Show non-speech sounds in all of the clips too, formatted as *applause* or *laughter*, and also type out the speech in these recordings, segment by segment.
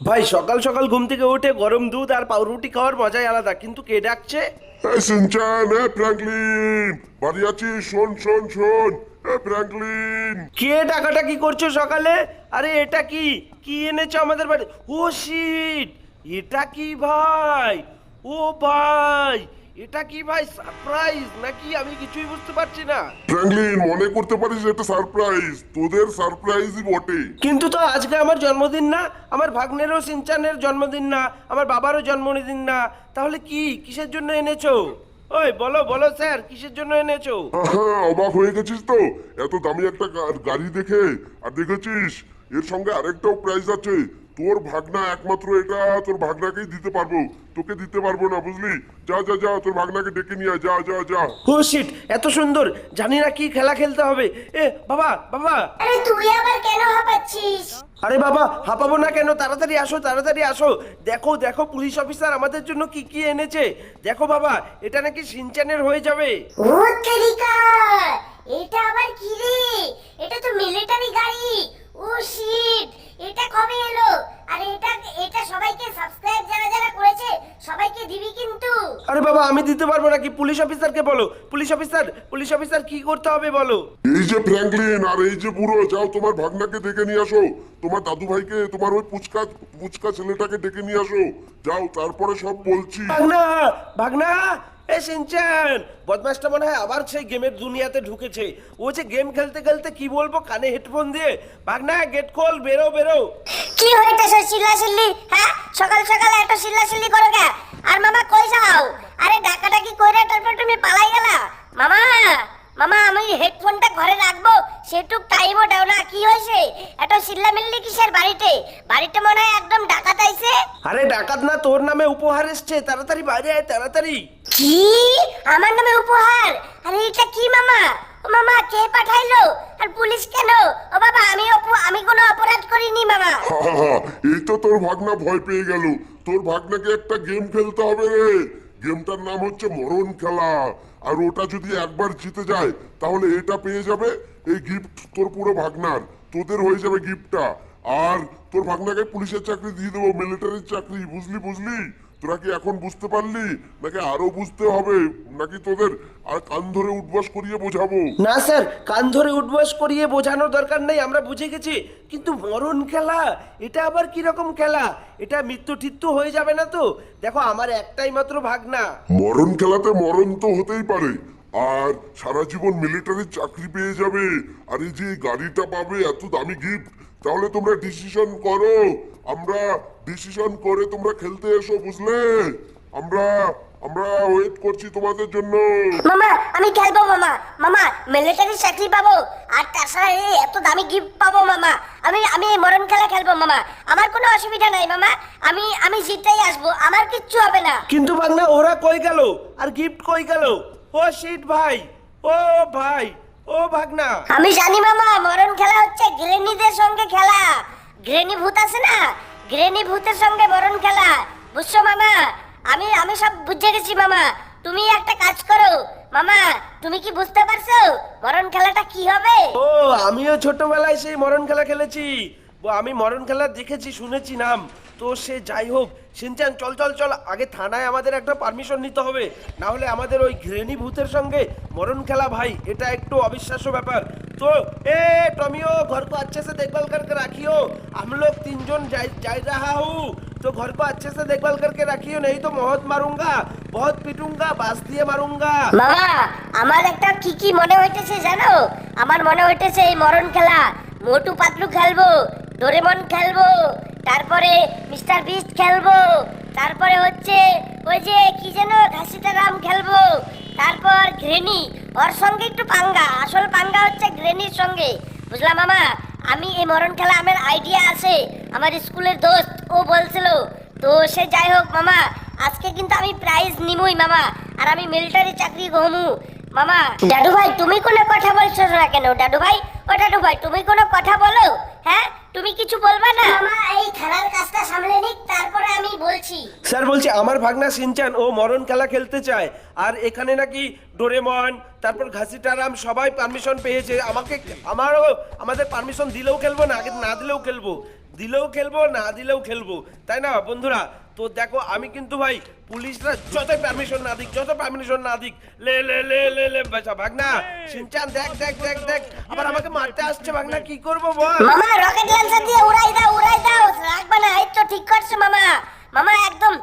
ভাই সকাল সকাল ঘুম থেকে উঠে গরম দুধ আর পাউরুটি খাওয়ার মজাই আলাদা। কিন্তু কে ডাকছে? সিনচান এ ফ্র্যাঙ্কলিন বাড়ি আছিস? শোন শোন শোন। এ ফ্র্যাঙ্কলিন। কে টাকাটা কি করছ সকালে? আরে এটা কি? কি এনেছো আমাদের বাড়ি? ও শিট এটা কি ভাই? ও ভাই! এটা কি ভাই সারপ্রাইজ নাকি আমি কিছুই বুঝতে পারছি না? ফ্র্যাঙ্কলিন মনে করতে পারিস এটা সারপ্রাইজ তোদের সারপ্রাইজই বটে। কিন্তু তো আজকে আমার জন্মদিন না? আমার ভাগ্নেরও সিনচানের জন্মদিন না আমার বাবারও জন্মদিন না। তাহলে কি? কিসের জন্য এনেছো? ওই বলো বলো স্যার কিসের জন্য এনেছো? অবাক হয়ে গেছিস তো? এত দামি একটা গাড়ি দেখে। আর দেখেছিস এর সঙ্গে আরেকটাও প্রাইজ আছে। তোর ভাগনা একমাত্র এটা তোর ভাগনাকেই দিতে পারব। তোকে দিতে পারব না বুঝলি? যা যা যা তোর ভাগনাকে ডেকে নিয়ে আয়, যা যা যা। ও শিট এত সুন্দর। জানি না কি খেলা খেলতে হবে। এ বাবা বাবা। আরে তুই আবার কেন হাঁপাচ্ছিস? আরে বাবা হাঁপাবো না কেন? তাড়াতাড়ি আসো তাড়াতাড়ি আসো। দেখো দেখো পুলিশ অফিসার আমাদের জন্য কি কি এনেছে। দেখো বাবা এটা নাকি সিনচানের হয়ে যাবে। ও তেরিকা এটা আবার কি রে? এটা তো মিলিটারি গাড়ি। ও শিট এটা কবে এলো? আর এটা এটা সবাইকে সাবস্ক্রাইব যারা যারা করেছে সবাইকে দিবি কিন্তু। আরে বাবা আমি দিতে পারব নাকি? পুলিশ অফিসারকে বলো। পুলিশ অফিসার পুলিশ অফিসার কি করতে হবে বলো? এই যে ফ্র্যাঙ্কলিন আর এই যে বুড়ো যাও তোমার ভাগনাকে ডেকে নিয়ে আসো। তোমার দাদু ভাইকে তোমার ওই পুচকা পুচকা ছেলেটাকে ডেকে নিয়ে আসো। যাও তারপরে সব বলছি। ভাগনা ভাগনা! এ সিনচান বদমাসটা মনে হয় আবার সেই গেমের দুনিয়াতে ঢুকেছে। ও যে গেম খেলতে খেলতে কি বলব, কানে হেডফোন দিয়ে, ভাগনা গেট খোল, বেরো বেরো। কি হইতেছে চিল্লাচিল্লি হ্যাঁ? সকাল সকাল এত চিল্লাচিল্লি করো কে? আর মামা কই যাও? আরে ডাকাডাকি কইরা তারপর তুমি পালাই গেলা? মামা! মামা আমি হেডফোনটা ঘরে রাখব। সেটুক টাইমও দাও না কি হয়েছে? এত চিল্লামিল্লি কিসের বাড়িতে? বাড়িতে মনে হয় একদম ডাকাত আইছে। আরে ডাকাত না তোর নামে উপহার এসছে। তাড়াতাড়ি বাইরে আয় তাড়াতাড়ি। কি? আমার নামে উপহার? আরে এটা কি মামা? ও মামা কে পাঠাইলো? আর পুলিশ কেন? ও বাবা আমি অপ- আমি কোনো অপরাধ করিনি মামা। *laughs* এই তো তোর ভাগনা ভয় পেয়ে গেল। তোর ভাগনাকে একটা গেম খেলতে হবে রে। গেমটার নাম হচ্ছে মরণ খেলা। আর ওটা যদি একবার জিতে যায়, তাহলে এটা পেয়ে যাবে এই গিফট তোর পুরো ভাগনার। তোদের হয়ে যাবে গিফটটা আর তোর ভাগনাকে পুলিশের চাকরি দিয়ে দেবো মিলিটারির চাকরি, বুঝলি বুঝলি? তোরা কি এখন বুঝতে পারলি? নাকি আরও বুঝতে হবে? নাকি তোদের আর কান ধরে উঠবাস করিয়ে বোঝাবো? না স্যার কান ধরে উঠবাস করিয়ে বোঝানোর দরকার নেই আমরা বুঝে গেছি। কিন্তু মরণ খেলা এটা আবার কি রকম খেলা? এটা মৃত্যু ঠিত্যু হয়ে যাবে না তো? দেখো আমার একটাই মাত্র ভাগনা। মরণ খেলাতে মরণ তো হতেই পারে। আর সারা জীবন মিলিটারির চাকরি পেয়ে যাবে। আর এই যে গাড়িটা পাবে এত দামি গিফট তাহলে তোমরা ডিসিশন করো। আমরা ডিসিশন করে তোমরা খেলতে এসো বুঝলে? আমরা আমরা ওয়েট করছি তোমাদের জন্য। মামা আমি খেলব মামা। মামা মিলিটারি চাকরি পাবো আর তাছাড়া এই এত দামি গিফট পাবো মামা। আমি আমি মরণ খেলা খেলব মামা। আমার কোনো অসুবিধা নাই মামা। আমি আমি জিততেই আসব আমার কিচ্ছু হবে না। কিন্তু বাংলা ওরা কই গেল? আর গিফট কই গেল? ও শিট ভাই ও ভাই ও ভাগনা। আমি জানি মামা মরণ খেলা হচ্ছে গ্রেনিদের সঙ্গে খেলা। গ্রেনি ভূত আছে না? গ্রেনি ভূতের সঙ্গে মরণ খেলা। বুঝছ মামা? আমি আমি সব বুঝে গেছি মামা। তুমি একটা কাজ করো। মামা তুমি কি বুঝতে পারছ মরণ খেলাটা কি হবে? ও আমিও ছোটবেলায় সেই মরণ খেলা খেলেছি। আমি মরণ খেলা দেখেছি শুনেছি নাম তো সে যাই হোক সিনচান চল চল চল আগে থানায় আমাদের একটা পারমিশন নিতে হবে না হলে আমাদের ওই ঘৃণী ভূতের সঙ্গে মরণ খেলা ভাই এটা একটু অবিশ্বাস্য ব্যাপার তো ए टॉमियो घर को अच्छे से देखभाल करके रखियो हम लोग तीन जन जा, जा रहा हूँ तो घर को अच्छे से देखभाल करके रखियो नहीं तो बहुत मारूंगा बहुत पिटूंगा बास दिए मारूंगा মামা আমার একটা কি কি মনে হইতেছে জানো আমার মনে হইতেছে এই মরণ খেলা মোটু পাতলু খেলবো ডোরেমন খেলব তারপরে মিস্টার বিস্ট খেলব তারপরে হচ্ছে ওই যে কি যেন ঘাসিটা রাম খেলব তারপর গ্রেনি ওর সঙ্গে একটু পাঙ্গা আসল পাঙ্গা হচ্ছে গ্রেনির সঙ্গে। বুঝলাম মামা? আমি এই মরণ খেলা আমার আইডিয়া আছে আমার স্কুলের দোস্ত ও বলছিল। তো সে যাই হোক মামা আজকে কিন্তু আমি প্রাইজ নিমুই মামা আর আমি মিলিটারি চাকরি ঘমু। মামা দাদু ভাই তুমি কোনো কথা বলছো না কেন? দাদু ভাই ও ডাডু ভাই তুমি কোনো কথা বলো হ্যাঁ? তুমি কিছু বলবা না? মামা এই খেলার কাজটা সামলে নিক তারপরে আমি বলছি। স্যার বলছি আমার ভাগনা সিনচান ও মরণ খেলা খেলতে চায়। আর এখানে নাকি ডোরেমন তারপর ঘাসিটারাম সবাই পারমিশন পেয়েছে। আমাকে আমারও আমাদের পারমিশন দিলেও খেলব না আগে না দিলেও খেলব। দিলেও খেলব না দিলেও খেলব। তাই না বন্ধুরা? তো দেখো, আমি কিন্তু ভাই পুলিশরা যত পারমিশন না দিক, যত পারমিশন না দিক, লে লে লে লে লে বাচ্চা ভাগনা। সিনচান, দেখ দেখ দেখ দেখ, আবার আমাকে মারতে আসছে ভাগনা, কি করব বল? মামা রকেট লঞ্চার দিয়ে উড়াই দাও উড়াই দাও, রাখবে না, এই তো ঠিক করছ মামা। মামা, একদম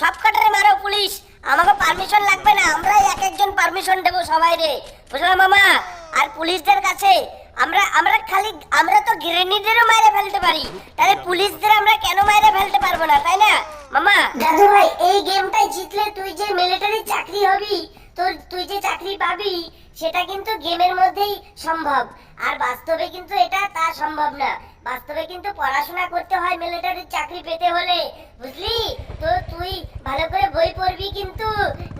সব কাটারে মারো পুলিশ, আমাকে পারমিশন লাগবে না, আমরাই এক একজন পারমিশন দেবো সবাই রে বুঝলাম মামা? আর পুলিশদের কাছে আমরা আমরা খালি, আমরা তো গ্রেনেডেরও মাইরে ফেলতে পারি। তাহলে পুলিশদের আমরা কেন মাইরে ফেলতে পারব না, তাই না? মামা? দাদু ভাই, এই গেমটাই জিতলে তুই যে মিলিটারি চাকরি হবি, তোর, তুই যে চাকরি পাবি, সেটা কিন্তু গেমের মধ্যেই সম্ভব। আর বাস্তবে কিন্তু এটা তা সম্ভব না। বাস্তবে কিন্তু পড়াশোনা করতে হয় মিলিটারির চাকরি পেতে হলে, বুঝলি? তো তুই ভালো করে বই পড়বি কিন্তু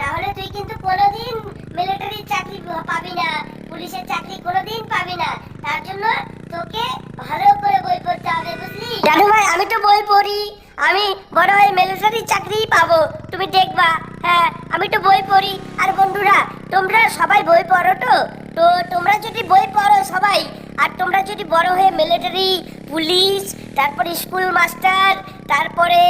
না হলে তুই কিন্তু কোনোদিন মিলিটারির চাকরি পাবি না, পুলিশের চাকরি কোনোদিন পাবি না। তার জন্য তোকে ভালো করে বই পড়তে হবে, বুঝলি? জানু ভাই আমি তো বই পড়ি। আমি বড় হয়ে মিলিটারি চাকরি পাবো। তুমি দেখবা হ্যাঁ আমি তো বই পড়ি। আর বন্ধুরা, তোমরা সবাই বই পড়ো তো? তো তোমরা যদি বই পড়ো সবাই, আর তোমরা যদি বড় হয়ে মিলিটারি পুলিশ তারপরে স্কুল মাস্টার তারপরে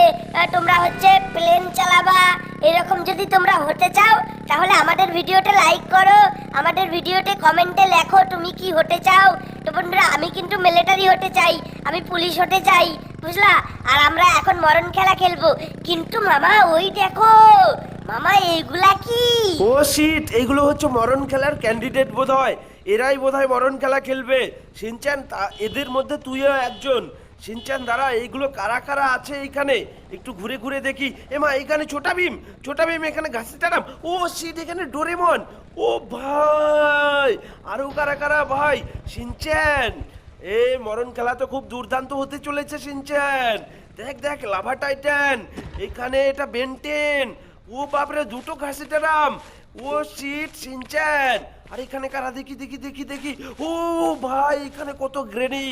তোমরা হচ্ছে প্লেন চালাবা, এরকম যদি তোমরা হতে চাও, তাহলে আমাদের ভিডিওতে লাইক করো, আমাদের ভিডিওতে কমেন্টে লেখো তুমি কি হতে চাও। তো বন্ধুরা, আমি কিন্তু মিলিটারি হতে চাই, আমি পুলিশ হতে চাই। বুঝলা? আর আমরা এখন মরণ খেলা খেলব। কিন্তু মামা, ওই দেখো। মামা, এইগুলা কি? ও শিট এইগুলো হচ্ছে মরণ খেলার ক্যান্ডিডেট বোধ হয় এরাই বোধ হয় মরণ খেলা খেলবে। সিনচান এদের মধ্যে তুইও একজন। সিনচান দ্বারা এইগুলো কারা কারা আছে এইখানে? একটু ঘুরে ঘুরে দেখি। এমা এখানে ছোটা ভীম। ছোটা ভীম, এখানে ঘাসে টানাম ও শিট এখানে ডোরেমন। ও ভাই, আরও কারা কারা ভাই? সিনচান এ, মরণ খেলা তো খুব দুর্দান্ত হতে চলেছে সিনচেন দেখ দেখ, লাভা টাইটান। এখানে এটা বেন্টেন। ও বাপরে, দুটো ঘাসে টারাম ও শিট সিনচান আর এখানে কারা? দেখি দেখি দেখি দেখি। ও ভাই, এখানে কত গ্রেনি।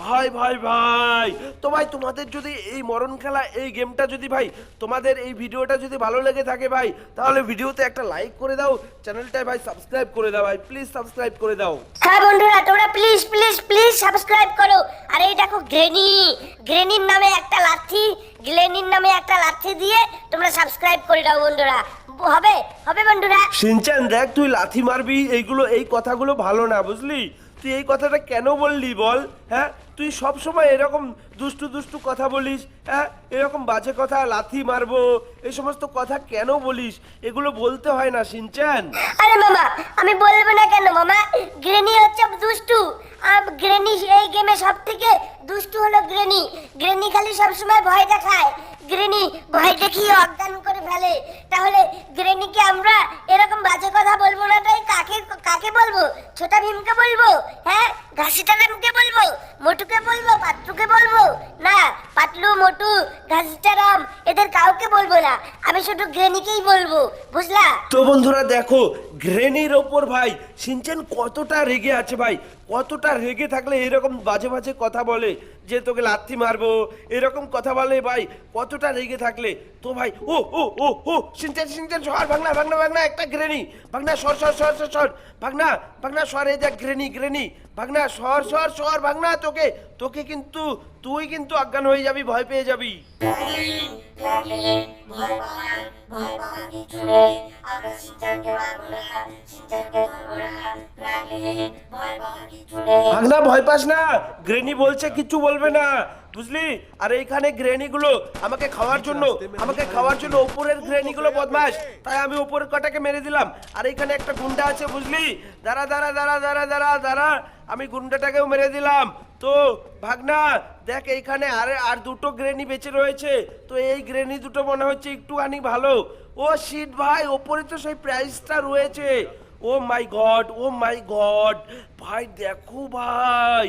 ভাই ভাই ভাই। তো ভাই, তোমাদের যদি এই মরণ খেলা, এই গেমটা যদি ভাই, তোমাদের এই ভিডিওটা যদি ভালো লেগে থাকে ভাই, তাহলে ভিডিওতে একটা লাইক করে দাও। চ্যানেলটায় ভাই, সাবস্ক্রাইব করে দাও ভাই। প্লিজ সাবস্ক্রাইব করে দাও। হ্যাঁ বন্ধুরা, তোমরা প্লিজ প্লিজ প্লিজ সাবস্ক্রাইব করো। আর, এই দেখো গ্রেনি। গ্রেনির নামে একটা লাঠি গ্লেনির নামে একটা লাঠি দিয়ে তোমরা সাবস্ক্রাইব করে দাও বন্ধুরা। হবে? হবে বন্ধুরা? সিনচান, দেখ, তুই লাথি মারবি, এইগুলো, এই কথাগুলো ভালো না, বুঝলি? তুই এই কথাটা কেন বললি বল হ্যাঁ? তুই সব সময় এরকম দুষ্টু দুষ্টু কথা বলিস হ্যাঁ এরকম বাজে কথা, লাথি মারবো, এই সমস্ত কথা কেন বলিস? এগুলো বলতে হয় না সিনচান আরে মামা আমি বলব না কেন মামা গ্রেনি হচ্ছে দুষ্টু। আর গ্রেনি এই গেমে সব থেকে দুষ্টু হলো গ্রেনি। গ্রেনি খালি সবসময় ভয় দেখায়। গ্রেনি ভয় দেখিয়ে অজ্ঞান করে ফেলে। তাহলে গ্রেনিকে আমরা এরকম বাজে কথা বলব না তাই কাকে কাকে বলব? ছোটা ভীমকে বলব? হ্যাঁ? ঘাসিটা রামকে বলব মোটুকে বলব পাতলুকে বলব না পাতলু মোটু ঘাসিটা রাম এদের কাউকে বলব না। আমি শুধু গ্রেনিকেই বলব বুঝলা? তো বন্ধুরা দেখো গ্রেনির ওপর ভাই, সিনচেন কতটা রেগে আছে ভাই? কতটা রেগে থাকলে এরকম বাজে বাজে কথা বলে যে তোকে লাথি মারবো, এরকম কথা বলে ভাই, কতটা রেগে থাকলে? তো ভাই, ও ও ও ও, সিনচেন সিনচেন, সর ভাগনা ভাগনা ভাগনা একটা গ্রেনি ভাগনা সর সর সর সর সর ভাগনা ভাগনা সর, এই দেখ গ্রেনি গ্রেনি ভাগনা সর সর সর ভাগনা তোকে তোকে কিন্তু, তুই কিন্তু অজ্ঞান হয়ে যাবি, ভয় পেয়ে যাবি। ভাগনা, ভয় পাস না। গ্রেনি বলছে, কিচ্ছু বলবে না। বুঝলি? আর এইখানে গ্রেনিগুলো আমাকে খাওয়ার জন্য, আমাকে খাওয়ার জন্য উপরের গ্রেনিগুলো বদমাস তাই আমি উপরের কটাকে মেরে দিলাম। আর এইখানে একটা গুন্ডা আছে, বুঝলি? দাঁড়া দাঁড়া দাঁড়া দাঁড়া দাঁড়া দাঁড়া। আমি গুন্ডাটাকেও মেরে দিলাম। তো, ভাগনা, দেখ এইখানে আর আর দুটো গ্রেনি বেঁচে রয়েছে। তো এই গ্রেনি দুটো মনে হচ্ছে একটুখানি ভালো। ও শিট ভাই, ওপরে তো সেই প্রাইসটা রয়েছে। ও মাই গড ও মাই গড ভাই, দেখো ভাই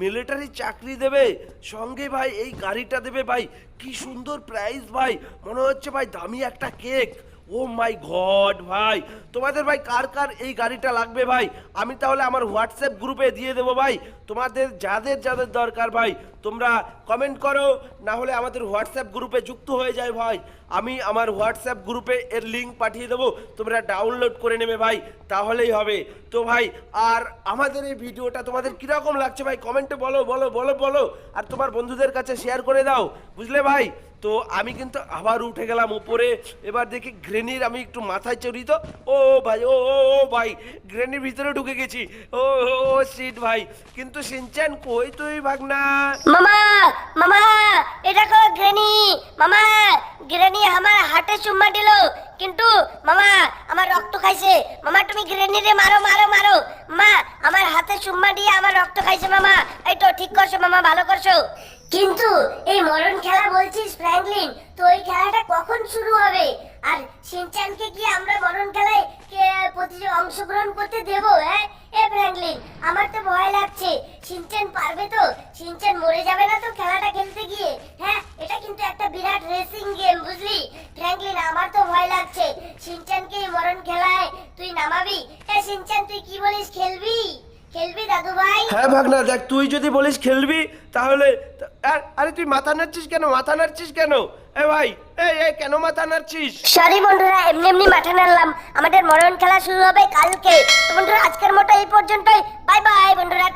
মিলিটারি চাকরি দেবে, সঙ্গে ভাই এই গাড়িটা দেবে ভাই। কি সুন্দর প্রাইস ভাই, মনে হচ্ছে ভাই দামি একটা কেক ও মাই গড, ভাই। তোমাদের ভাই কার কার এই গাড়িটা লাগবে ভাই? আমি তাহলে আমার হোয়াটসঅ্যাপ গ্রুপে দিয়ে দেবো ভাই। তোমাদের যাদের যাদের দরকার ভাই, তোমরা কমেন্ট করো না হলে আমাদের হোয়াটসঅ্যাপ গ্রুপে যুক্ত হয়ে যায় ভাই। আমি আমার হোয়াটসঅ্যাপ গ্রুপে এর লিঙ্ক পাঠিয়ে দেবো, তোমরা ডাউনলোড করে নেবে ভাই, তাহলেই হবে। তো ভাই, আর আমাদের এই ভিডিওটা তোমাদের কীরকম লাগছে ভাই? কমেন্টে বলো বলো বলো বলো, আর তোমার বন্ধুদের কাছে শেয়ার করে দাও, বুঝলে ভাই? তো আমি কিন্তু আবার উঠে গেলাম উপরে, এবার দেখি গ্রেনির আমি একটু মাথায় চড়ি তো। ও ভাই, ও ও ভাই গ্রেনির ভিতরে ঢুকে গেছি। ও ও সিট ভাই, কিন্তু সিনচান কই তুই ভাগনা? মামা মামা, এটা কো গ্রেনি মামা গ্রেনি আমার হাতে চুম্মা দিল। কিন্তু মামা, আমার রক্ত খাইছে। মামা, তুমি গ্রেনি রে মারো মারো মারো। মা, আমার হাতে চুম্মা দিয়ে আমার রক্ত খাইছে মামা। এই তো ঠিক করছ মামা, ভালো করছ। কিন্তু এই মরণ খেলা বলছিস, ফ্র্যাঙ্কলিন, তো এই খেলাটা কখন শুরু হবে? আর সিনচানকে কি আমরা মরণ খেলায় কে- প্রতি অংশগ্রহণ করতে দেব হ্যাঁ? এ ফ্র্যাঙ্কলিন, আমার তো ভয় লাগছে। সিনচান পারবে তো? সিনচান মরে যাবে না তো খেলাটা খেলতে গিয়ে? হ্যাঁ এটা কিন্তু একটা বিরাট রেসিং গেম বুঝলি? ফ্র্যাঙ্কলিন আমার তো ভয় লাগছে। সিনচানকে মরণ খেলায় তুই নামাবি? এ সিনচান তুই কি বলিস খেলবি? খেলবি দাদু ভাই? হ্যাঁ ভাগনা দেখ তুই যদি বলিস খেলবি তাহলে আরে তুই মাথা নাড়ছিস কেন? মাথা নাড়ছিস কেন? এ ভাই এই এই কেন মাথা নাড়ছিস? সরি বন্ধুরা এমনি এমনি মাঠে নামলাম আমাদের মরণ খেলা শুরু হবে কালকে। বন্ধুরা আজকের মতো এই পর্যন্তই। বাই বাই বন্ধুরা